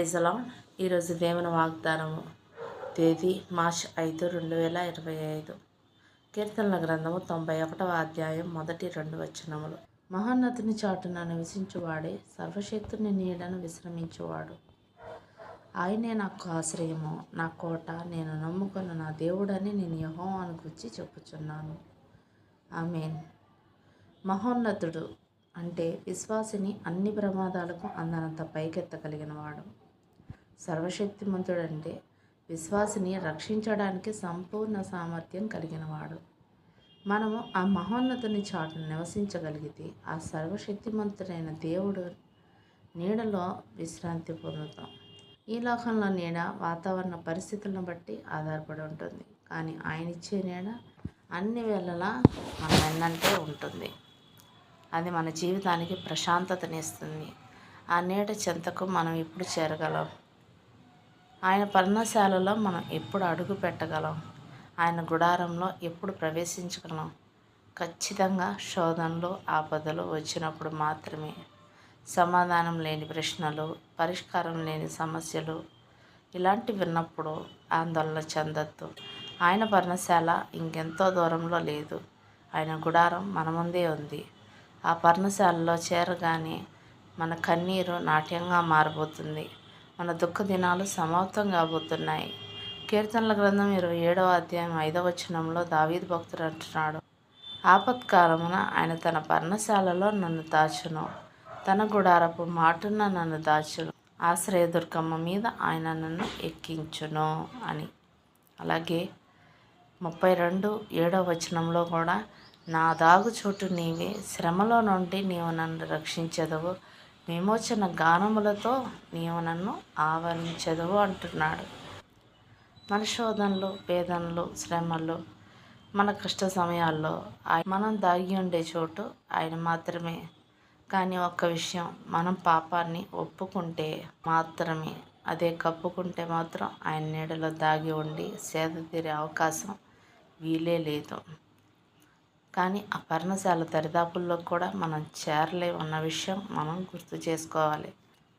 ప్రైజలం ఈరోజు దేవుని వాగ్దానము తేదీ మార్చ్ ఐదు రెండు వేల ఇరవై ఐదు. కీర్తనల గ్రంథము తొంభై ఒకటవ అధ్యాయం మొదటి రెండు వచనములు. మహోన్నతిని చాటున నివసించువాడే సర్వశక్తుని నీడను విశ్రమించువాడు. ఆయనే నాకు ఆశ్రయము నా కోట నేను నమ్ముకున్న నా దేవుడని నేను యహోవాను గురించి చెప్పుచున్నాను. ఆమెన్. మహోన్నతుడు అంటే విశ్వాసిని అన్ని ప్రమాదాలకు అందనంత పైకెత్తగలిగిన వాడు సర్వశక్తిమంతుడు అంటే విశ్వాసిని రక్షించడానికి సంపూర్ణ సామర్థ్యం కలిగినవాడు. మనము ఆ మహోన్నతుని చాటును నివసించగలిగితే ఆ సర్వశక్తిమంతుడైన దేవుడు నీడలో విశ్రాంతి పొందుతాం. ఈ లోకంలో నీడ వాతావరణ పరిస్థితులను బట్టి ఆధారపడి ఉంటుంది. కానీ ఆయన ఇచ్చే నీడ అన్ని వేళలా మన ఎన్నంటే ఉంటుంది. అది మన జీవితానికి ప్రశాంతతనిస్తుంది. ఆ నీడ చెంతకు మనం ఇప్పుడు చేరగలం. ఆయన పర్ణశాలలో మనం ఎప్పుడు అడుగు పెట్టగలం? ఆయన గుడారంలో ఎప్పుడు ప్రవేశించగలం? ఖచ్చితంగా శోధనలు ఆపదలు వచ్చినప్పుడు మాత్రమే. సమాధానం లేని ప్రశ్నలు పరిష్కారం లేని సమస్యలు ఇలాంటివి విన్నప్పుడు ఆందోళన చెందొద్దు. ఆయన పర్ణశాల ఇంకెంతో దూరంలో లేదు. ఆయన గుడారం మన ముందే ఉంది. ఆ పర్ణశాలలో చేరగానే మన కన్నీరు నాట్యంగా మారిపోతుంది మన దుఃఖ దినాలు సమాప్తం కాబోతున్నాయి. కీర్తనల గ్రంథం ఇరవై ఏడవ అధ్యాయం ఐదవ వచనంలో దావీద్ భక్తుడు అంటున్నాడు ఆపత్కాలమున ఆయన తన పర్ణశాలలో నన్ను దాచును. తన గుడారపు మాటున నన్ను దాచును. ఆశ్రయదుర్గమ్మ మీద ఆయన నన్ను ఎక్కించును అని. అలాగే ముప్పై రెండు ఏడవ వచనంలో కూడా నా దాగు చోటు నీవే. శ్రమలో నుండి నీవు నన్ను రక్షించదవు. విమోచన గానములతో నీవు నన్ను ఆవరించదవు అంటున్నాడు. మన శోధనలు వేదనలు శ్రమలు మన కష్ట సమయాల్లో మనం దాగి ఉండే చోటు ఆయన మాత్రమే. కానీ ఒక్క విషయం మనం పాపాన్ని ఒప్పుకుంటే మాత్రమే. అదే కప్పుకుంటే మాత్రం ఆయన నీడలో దాగి ఉండి సేద తీరే అవకాశం వీలే లేదు. కానీ ఆ దరిదాపుల్లో కూడా మనం చేరలే ఉన్న విషయం మనం గుర్తు చేసుకోవాలి.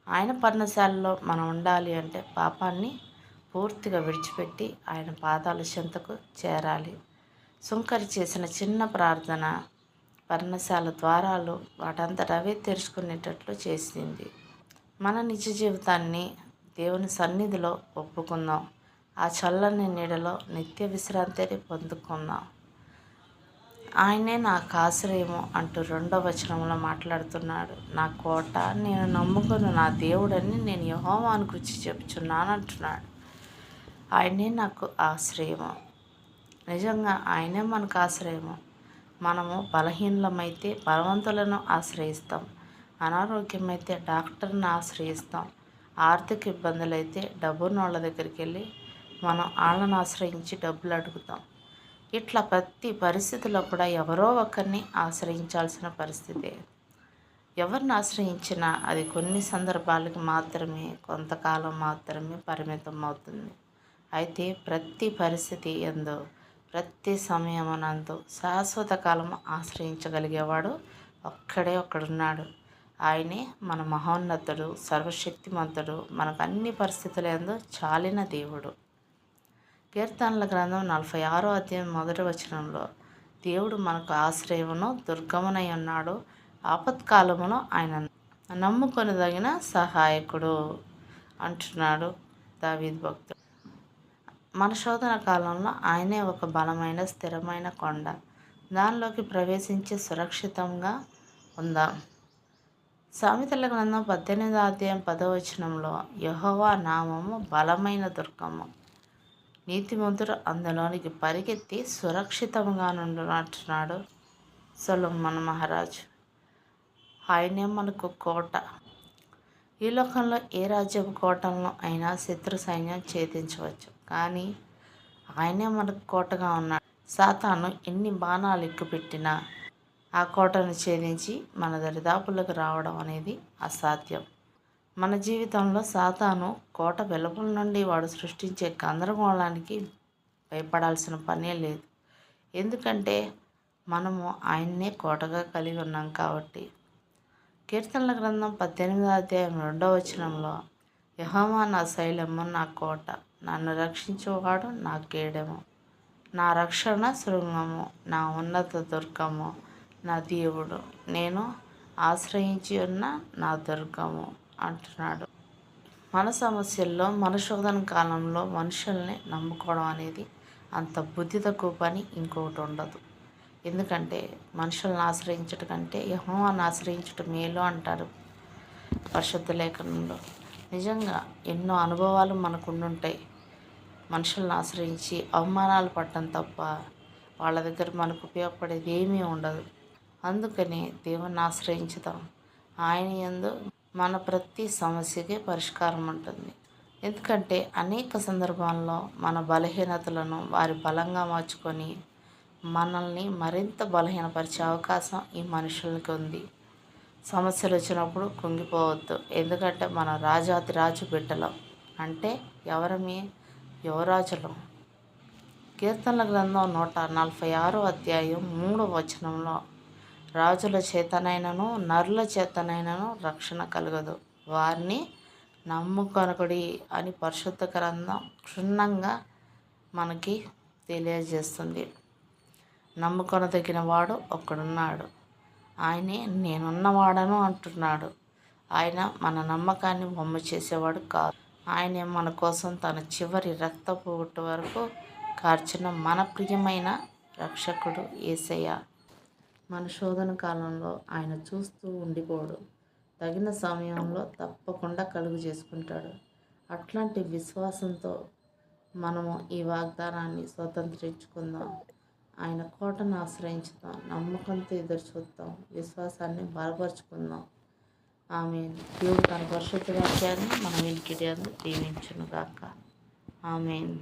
ఆయన పర్ణశాలలో మనం ఉండాలి అంటే పాపాన్ని పూర్తిగా విడిచిపెట్టి ఆయన పాదాల చెంతకు చేరాలి. సుంకరి చేసిన చిన్న ప్రార్థన పర్ణశాల ద్వారాలు వాటంతట అవే తెరుచుకునేటట్లు చేసింది. మన నిజ జీవితాన్ని దేవుని సన్నిధిలో ఒప్పుకుందాం. ఆ చల్లని నీడలో నిత్య విశ్రాంతిని పొందుకుందాం. ఆయనే నాకు ఆశ్రయము అంటూ రెండో వచనంలో మాట్లాడుతున్నాడు. నా కోట నేను నమ్ముకున్న నా దేవుడని నేను యహోవాను గురించి చెప్తున్నాను అంటున్నాడు ఆయనే నాకు ఆశ్రయము. నిజంగా ఆయనే మనకు ఆశ్రయము. మనము బలహీనమైతే బలవంతులను ఆశ్రయిస్తాం. అనారోగ్యమైతే డాక్టర్ని ఆశ్రయిస్తాం. ఆర్థిక ఇబ్బందులు అయితే డబ్బున్న వాళ్ళ దగ్గరికి వెళ్ళి మనం వాళ్ళని ఆశ్రయించి డబ్బులు అడుగుతాం. ఇట్లా ప్రతి పరిస్థితిలో కూడా ఎవరో ఒకరిని ఆశ్రయించాల్సిన పరిస్థితి. ఎవరిని ఆశ్రయించినా అది కొన్ని సందర్భాలకి మాత్రమే కొంతకాలం మాత్రమే పరిమితం అవుతుంది. అయితే ప్రతి పరిస్థితి ఎందో ప్రతి సమయమునందు శాశ్వత కాలం ఆశ్రయించగలిగేవాడు ఒక్కడే ఒక్కడున్నాడు. ఆయనే మన మహోన్నతుడు సర్వశక్తిమంతుడు మనకు అన్ని పరిస్థితులందు చాలిన దేవుడు. కీర్తనల గ్రంథం నలభై ఆరో అధ్యాయం మొదటి వచనంలో దేవుడు మనకు ఆశ్రయమును దుర్గమునై ఉన్నాడు. ఆపత్కాలమును ఆయన నమ్ముకొనదగిన సహాయకుడు అంటున్నాడు దావీద్ భక్తుడు. మన శోధన కాలంలో ఆయనే ఒక బలమైన స్థిరమైన కొండ. దానిలోకి ప్రవేశించి సురక్షితంగా ఉందాం? సామెతల గ్రంథం పద్దెనిమిదో అధ్యాయం పదవచనంలో యహోవా నామము బలమైన దుర్గము. నీతిమంతుడు అందులోనికి పరిగెత్తి సురక్షితంగా నుండునంటున్నాడు సొలొమన్ మహారాజు. ఆయనే మనకు కోట. ఈ లోకంలో ఏ రాజ్యపు కోటలను అయినా శత్రు సైన్యం ఛేదించవచ్చు. కానీ ఆయనే మనకు కోటగా ఉన్నాడు. సాతాను ఎన్ని బాణాలు ఎక్కుపెట్టినా ఆ కోటను ఛేదించి మన దరిదాపులకు రావడం అనేది అసాధ్యం. మన జీవితంలో సాతాను కోట వెలుపల నుండి వాడు సృష్టించే గందరగోళానికి భయపడాల్సిన పనే లేదు. ఎందుకంటే మనము ఆయన్నే కోటగా కలిగి ఉన్నాం కాబట్టి. కీర్తనల గ్రంథం పద్దెనిమిదో అధ్యాయం రెండవ వచనంలో యహోమా నా శైలము నా కోట నన్ను రక్షించేవాడు నా కేడము. నా రక్షణ శృంగము నా ఉన్నత దుర్గము నా దేవుడు. నేను ఆశ్రయించి ఉన్న నా దుర్గము. అంటున్నాడు. మన సమస్యల్లో మన శోధన కాలంలో మనుషుల్ని నమ్ముకోవడం అనేది అంత బుద్ధి తక్కువ పని ఇంకొకటి ఉండదు. ఎందుకంటే మనుషులను ఆశ్రయించటం కంటే యహోవాన్ని ఆశ్రయించటం మేలు అంటారు పరిశుద్ధ లేఖనంలో. నిజంగా ఎన్నో అనుభవాలు మనకు ఉండుంటాయి మనుషులను ఆశ్రయించి అవమానాలు పడటం తప్ప వాళ్ళ దగ్గర మనకు ఉపయోగపడేది ఏమీ ఉండదు. అందుకని దేవుణ్ణి ఆశ్రయించుదాం ఆయన యందు మన ప్రతి సమస్యకి పరిష్కారం ఉంటుంది. ఎందుకంటే అనేక సందర్భాల్లో మన బలహీనతలను వారి బలంగా మార్చుకొని మనల్ని మరింత బలహీనపరిచే అవకాశం ఈ మనుషులకి ఉంది. సమస్యలు వచ్చినప్పుడు కుంగిపోవద్దు. ఎందుకంటే మన రాజాతి రాజు బిడ్డలం. అంటే ఎవరమే? యువరాజులం. కీర్తనల గ్రంథం నూట నలభై ఆరో అధ్యాయం మూడో వచనంలో రాజుల చేతనైనను నరుల చేతనైనను రక్షణ కలగదు. వారిని నమ్ముకొనకుడి అని పరిశుద్ధ గ్రంథం క్షుణ్ణంగా మనకి తెలియజేస్తుంది. నమ్ముకొనదగిన వాడు ఒక్కడున్నాడు. ఆయనే నేనున్నవాడను అంటున్నాడు. ఆయన మన నమ్మకాన్ని బొమ్మ చేసేవాడు కాదు. ఆయనే మన కోసం తన చివరి రక్తపు వరకు కార్చిన మన ప్రియమైన రక్షకుడు ఏసయ్య. మన శోధన కాలంలో ఆయన చూస్తూ ఉండిపోడు. తగిన సమయంలో తప్పకుండా కలుగు చేసుకుంటాడు. అట్లాంటి విశ్వాసంతో మనము ఈ వాగ్దానాన్ని స్వతంత్రించుకుందాం. ఆయన కోటను ఆశ్రయించుదాం. నమ్మకంతో ఎదురు చూద్దాం. విశ్వాసాన్ని బలపరుచుకుందాం. ఆమె దేవుడు తన పరిశుద్ధ వాక్యాన్ని మన వెంకిటి దీవించును గాక ఆమె